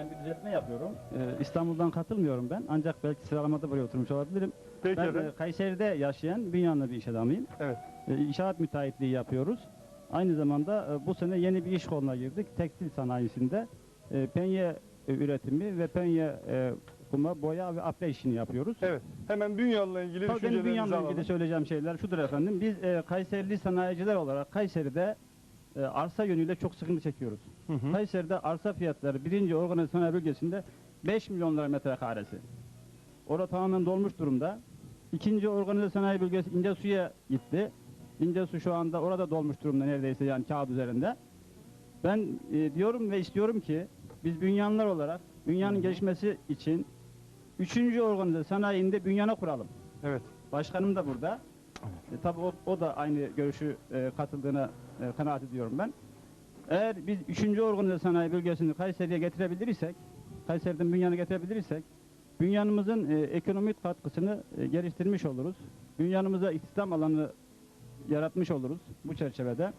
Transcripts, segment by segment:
Ben bir düzeltme yapıyorum. Ee, İstanbul'dan katılmıyorum ben. Ancak belki sıralamada buraya oturmuş olabilirim. Peki ben efendim. e, Kayseri'de yaşayan Bünyanlı bir iş adamıyım. Evet. E, inşaat müteahhitliği yapıyoruz. Aynı zamanda e, bu sene yeni bir iş koluna girdik. Tekstil sanayisinde e, penye e, üretimi ve penye e, kuma, boya ve apre işini yapıyoruz. Evet. Hemen Bünyalı'la ilgili Tabii benim düşüncelerinizi Bünyan'la alalım. ilgili söyleyeceğim şeyler şudur efendim. Biz e, Kayserili sanayiciler olarak Kayseri'de e, arsa yönüyle çok sıkıntı çekiyoruz. Hı hı. Kayseri'de arsa fiyatları birinci organize sanayi bölgesinde 5 milyon lira metrekaresi. Orada tamamen dolmuş durumda. İkinci organize sanayi bölgesi İncesu'ya gitti. İncesu şu anda orada dolmuş durumda neredeyse yani kağıt üzerinde. Ben e, diyorum ve istiyorum ki biz bünyanlar olarak dünyanın gelişmesi için üçüncü organize sanayinde bünyana kuralım. Evet. Başkanım da burada. E, tabii o, o da aynı görüşü e, katıldığına e, kanaat ediyorum ben. Eğer biz 3. organize sanayi bölgesini Kayseri'ye getirebilirsek, Kayseri'den Bünyan'a getirebilirsek, Bünyanımızın e, ekonomik katkısını e, geliştirmiş oluruz. Bünyanımıza istihdam alanı yaratmış oluruz bu çerçevede.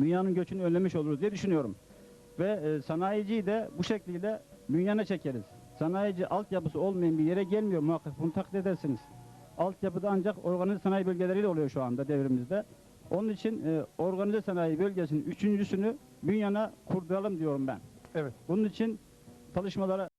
Dünyanın göçünü önlemiş oluruz diye düşünüyorum. Ve e, sanayiciyi de bu şekilde Bünyan'a çekeriz. Sanayici altyapısı olmayan bir yere gelmiyor muhakkak bunu takdir edersiniz. Altyapıda ancak organize sanayi bölgeleriyle oluyor şu anda devrimizde. Onun için e, organize sanayi bölgesinin üçüncüsünü Bünyan'a kurduralım diyorum ben. Evet. Bunun için çalışmalara